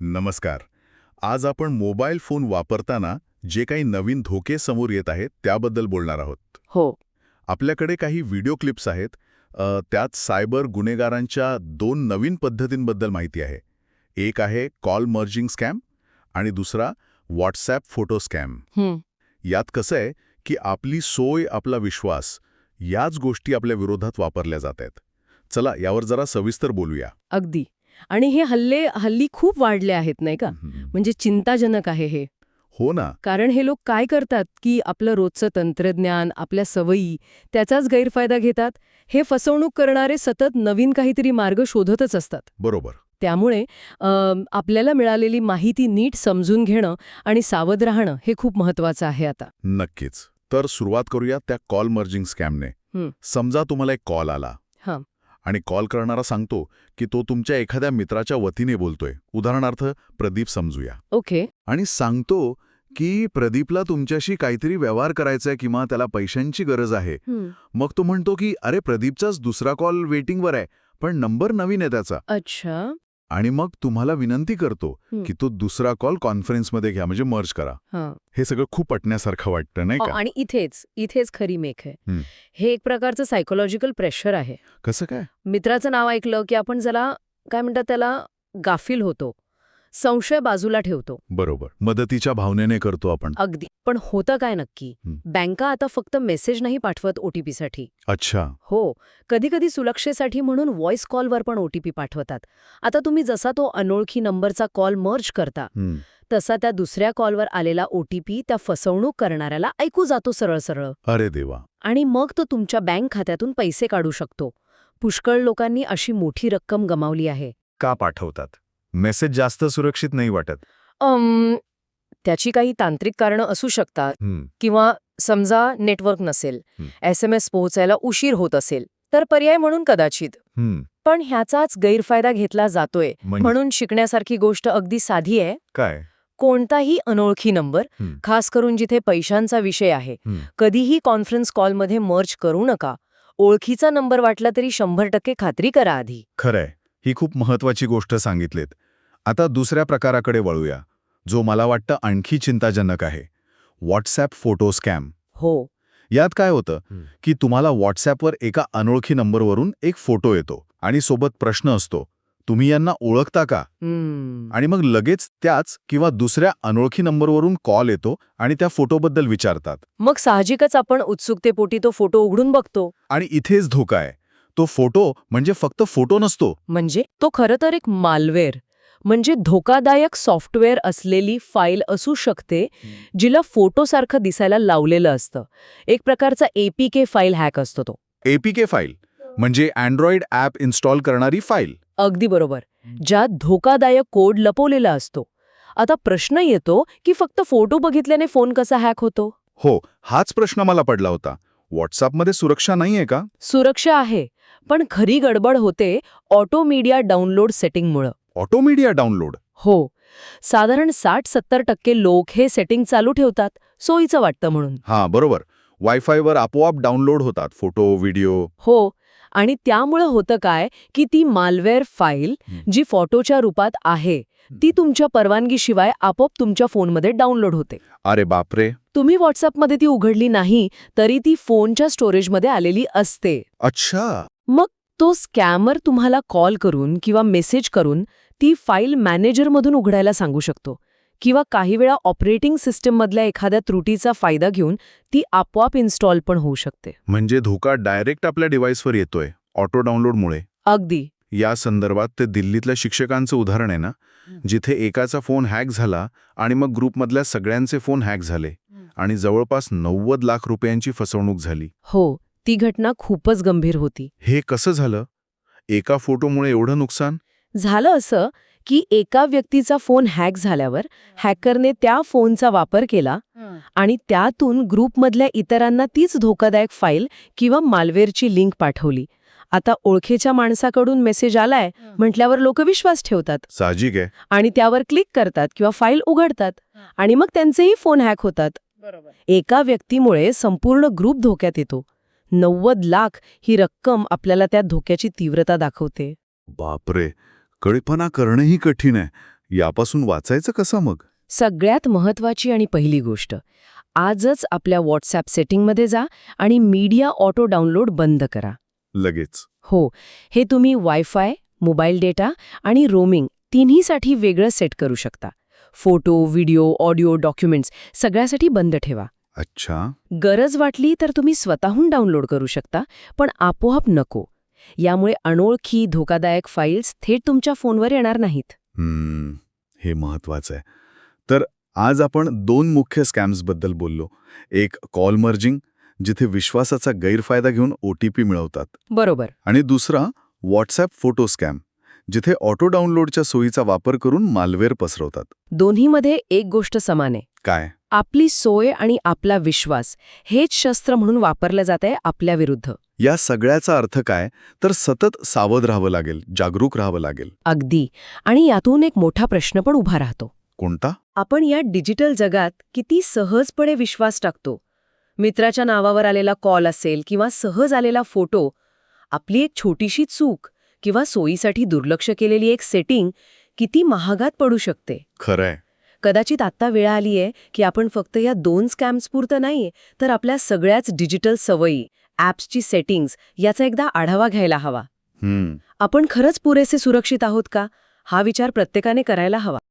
नमस्कार. आज आपण मोबाईल फोन वापरताना जे काही नवीन धोके समोर येत आहेत त्याबद्दल बोलणार आहोत. हो. आपल्याकडे काही व्हिडिओ क्लिप्स आहेत. त्यात सायबर गुन्हेगारांच्या दोन नवीन पद्धतींबद्दल माहिती आहे. एक आहे कॉल मर्जिंग स्कॅम आणि दुसरा व्हॉट्सॲप फोटो स्कॅम. यात कसं आहे की आपली सोय आपला विश्वास याच गोष्टी आपल्या विरोधात वापरल्या जात आहेत. चला यावर जरा सविस्तर बोलूया. अगदी. आणि हे हल्ले हल्ली खूप वाढले आहेत नाही का? म्हणजे चिंताजनक आहे हे. हो ना. कारण हे लोक काय करतात की आपलं रोजचं तंत्रज्ञान आपल्या सवयी त्याचाच गैरफायदा घेतात. हे फसवणूक करणारे सतत नवीन काहीतरी मार्ग शोधतच असतात. बरोबर. त्यामुळे आपल्याला मिळालेली माहिती नीट समजून घेणं आणि सावध राहणं हे खूप महत्वाचं आहे आता. नक्कीच. तर सुरुवात करूया त्या कॉल मर्जिंग स्कॅमने. समजा तुम्हाला एक कॉल आला. हां. आणि कॉल करणारा सांगतो की तो तुमच्या एखाद्या मित्राच्या वतीने बोलतोय. उदाहरणार्थ प्रदीप समजूया. ओके. आणि सांगतो की प्रदीपला तुमच्याशी काहीतरी व्यवहार करायचा आहे किंवा त्याला पैशांची गरज आहे. मग तो म्हणतो की अरे प्रदीपचाच दुसरा कॉल वेटिंगवर आहे पण नंबर नवीन आहे त्याचा. अच्छा. आणि मग तुम्हाला विनंती करतो हं. की तो दुसरा कॉल कॉन्फरन्समध्ये घ्या म्हणजे मर्ज करा. हां. हे सगळं खूप पटण्यासारखं वाटतं नाही अ, का? आणि इथेच इथेच खरी मेख आहे. हं. हे एक प्रकारचं सायकोलॉजिकल प्रेशर आहे. कसं काय? मित्राचं नाव ऐकलं की आपण जरा काय म्हणतात त्याला गाफील होतो. संशय बाजूला ठेवतो. बरोबर. मदतीच्या भावनेने करतो आपण. अगदी. पण होतं काय नक्की. बँका आता फक्त मेसेज नाही पाठवत ओटीपीसाठी अच्छा. हो. कधीकधी सुरक्षेसाठी म्हणून व्हॉइस कॉलवर पण ओटीपी पाठवतात. आता तुम्ही जसा तो अनोळखी नंबरचा कॉल मर्ज करता. तसा त्या दुसऱ्या कॉलवर आलेला ओटीपी त्या फसवणूक करणाऱ्याला ऐकू जातो सरळ सरळ. अरे देवा. आणि मग तो तुमच्या बँक खात्यातून पैसे काढू शकतो. पुष्कळ लोकांनी अशी मोठी रक्कम गमावली आहे. का पाठवतात? मेसेज जास्त सुरक्षित नाही वाटत. त्याची काही तांत्रिक कारणं असू शकतात किंवा समजा नेटवर्क नसेल. एस एम एस पोहोचायला उशीर होत असेल तर पर्याय म्हणून कदाचित. पण ह्याचाच गैरफायदा घेतला जातोय म्हणजे? म्हणून शिकण्यासारखी गोष्ट अगदी साधी आहे. काय? कोणताही अनोळखी नंबर. खास करून जिथे पैशांचा विषय आहे. कधीही कॉन्फरन्स कॉलमध्ये मर्ज करू नका. ओळखीचा नंबर वाटला तरी शंभर टक्के खात्री करा आधी. खरंय. ही खूप महत्वाची गोष्ट सांगितलीत. आता दुसऱ्या प्रकाराकडे वळूया जो मला वाटतं आणखी चिंताजनक आहे. व्हॉट्सॲप फोटो स्कॅम हो. यात काय होतं. की तुम्हाला व्हॉट्सॲपवर एका अनोळखी नंबरवरून एक फोटो येतो आणि सोबत प्रश्न असतो तुम्ही यांना ओळखता का. आणि मग लगेच त्याच किंवा दुसऱ्या अनोळखी नंबरवरून कॉल येतो आणि त्या फोटोबद्दल विचारतात. मग साहजिकच आपण उत्सुकतेपोटी तो फोटो उघडून बघतो. आणि इथेच धोका आहे. तो फोटो म्हणजे फक्त फोटो नसतो. म्हणजे? तो खरं तर एक मालवेअर म्हणजे धोकादायक सॉफ्टवेअर असलेली फाईल असू शकते जिला फोटोसारखं दिसायला लावलेलं असतं. एक प्रकारचा एपीके फाईल हॅक असतो तो. APK file? म्हणजे अँड्रॉइड ॲप इन्स्टॉल करणारी फाईल? अगदी बरोबर. ज्यात धोकादायक कोड लपवलेला असतो. आता प्रश्न येतो की फक्त फोटो बघितल्याने फोन कसा हॅक होतो? हो हाच प्रश्न मला पडला होता. व्हॉट्सअपमध्ये सुरक्षा नाहीये का? सुरक्षा आहे पण खरी गडबड होते auto media download सेटिंगमुळं. Auto media download. हो. साधारण साठ सत्तर टक्के लोक हे सेटिंग चालू ठेवतात सोयीचं वाटतं म्हणून. हां बरोबर. वायफायवर आपोआप डाउनलोड होतात फोटो व्हिडिओ. हो आणि त्यामुळं होतं काय की ती मालवेअर फाईल. जी फोटोच्या रूपात आहे ती तुमच्या परवानगीशिवाय आपोआप तुमच्या फोनमध्ये डाउनलोड होते. अरे बापरे. तुम्ही व्हॉट्सअपमध्ये ती उघडली नाही तरी ती फोनच्या स्टोरेजमध्ये आलेली असते. अच्छा. मग तो स्कॅमर तुम्हाला कॉल करून किंवा मेसेज करून ती फाईल मॅनेजरमधून उघडायला सांगू शकतो किंवा काही वेळा ऑपरेटिंग सिस्टममधल्या एखाद्या त्रुटीचा फायदा घेऊन ती आपोआप इन्स्टॉल पण होऊ शकते. म्हणजे धोका डायरेक्ट आपल्या डिव्हाइसवर येतोय ऑटो डाउनलोडमुळे? अगदी. या संदर्भात ते दिल्लीतल्या शिक्षकांचं उदाहरण आहे ना? जिथे एकाचा फोन हॅक झाला आणि मग ग्रुपमधल्या सगळ्यांचे फोन हॅक झाले आणि जवळपास नव्वद लाख रुपयांची फसवणूक झाली. हो ती घटना खूपच गंभीर होती. हे कसं झालं? एका फोटोमुळे एवढं नुकसान? झालं असं की एका व्यक्तीचा फोन हॅक झाल्यावर हॅकरने त्या फोनचा वापर केला आणि त्यातून ग्रुपमधल्या इतरांना तीच धोकादायक फाईल किंवा मालवेअरची लिंक पाठवली. आता ओळखीच्या माणसाकडून मेसेज आलाय म्हटल्यावर लोक विश्वास ठेवतात. साहजिक आहे. आणि त्यावर क्लिक करतात किंवा फाईल उघडतात आणि मग त्यांचेही फोन हॅक होतात. एका व्यक्तीमुळे संपूर्ण ग्रुप धोक्यात येतो. नव्वद लाख ही रक्कम आपल्याला त्या धोक्याची तीव्रता दाखवते. बापरे! कळीपणा करणंही कठीण आहे. यापासून वाचायचं कसं मग? सगळ्यात महत्वाची आणि पहिली गोष्ट आजच आपल्या व्हॉट्सॲप सेटिंगमध्ये जा आणि मीडिया ऑटो डाउनलोड बंद करा. लगेच. हो हे तुम्ही वायफाय मोबाईल डेटा आणि रोमिंग तिन्हीसाठी वेगळं सेट करू शकता. फोटो व्हिडिओ ऑडिओ डॉक्युमेंट्स सगळ्यासाठी बंद ठेवा. अच्छा. गरज वाटली तर तुम्ही स्वतःहून डाउनलोड करू शकता पण आपोआप नको. यामुळे अनोळखी धोकादायक फाईल्स थेट तुमच्या फोनवर येणार नाहीत. हे महत्वाचं आहे. तर आज आपण दोन मुख्य स्कॅम्सबद्दल बोललो. एक कॉल मर्जिंग जिथे विश्वासाचा गैरफायदा घेऊन ओ टी पी मिळवतात. बरोबर. आणि दुसरा व्हॉट्सॲप फोटो स्कॅम जिथे ऑटो डाउनलोडच्या सोयीचा वापर करून मालवेअर पसरवतात. दोन्हीमध्ये एक गोष्ट समान आहे. काय? आपली सोय आणि आपला विश्वास हेच शस्त्र म्हणून वापरलं जात आहे आपल्या विरुद्ध. या सगळ्याचा अर्थ काय? तर सतत सावध राहावं लागेल जागरूक राहावं लागेल. अगदी. आणि यातून एक मोठा प्रश्न पण उभा राहतो. कोणता? आपण या डिजिटल जगात किती सहजपणे विश्वास टाकतो? मित्राच्या नावावर आलेला कॉल असेल किंवा सहज आलेला फोटो आपली एक छोटीशी चूक किंवा सोयीसाठी दुर्लक्ष केलेली एक सेटिंग किती महागात पडू शकते? खरंय. कदाचित आत्ता वेळ आली आहे की आपण फक्त या दोन स्कॅम्सपुरतं नाही तर आपल्या सगळ्याच डिजिटल सवयी ॲप्सची सेटिंग्ज याचा एकदा आढावा घ्यायला हवा. आपण खरंच पुरेसे सुरक्षित आहोत का? हा विचार प्रत्येकाने करायला हवा.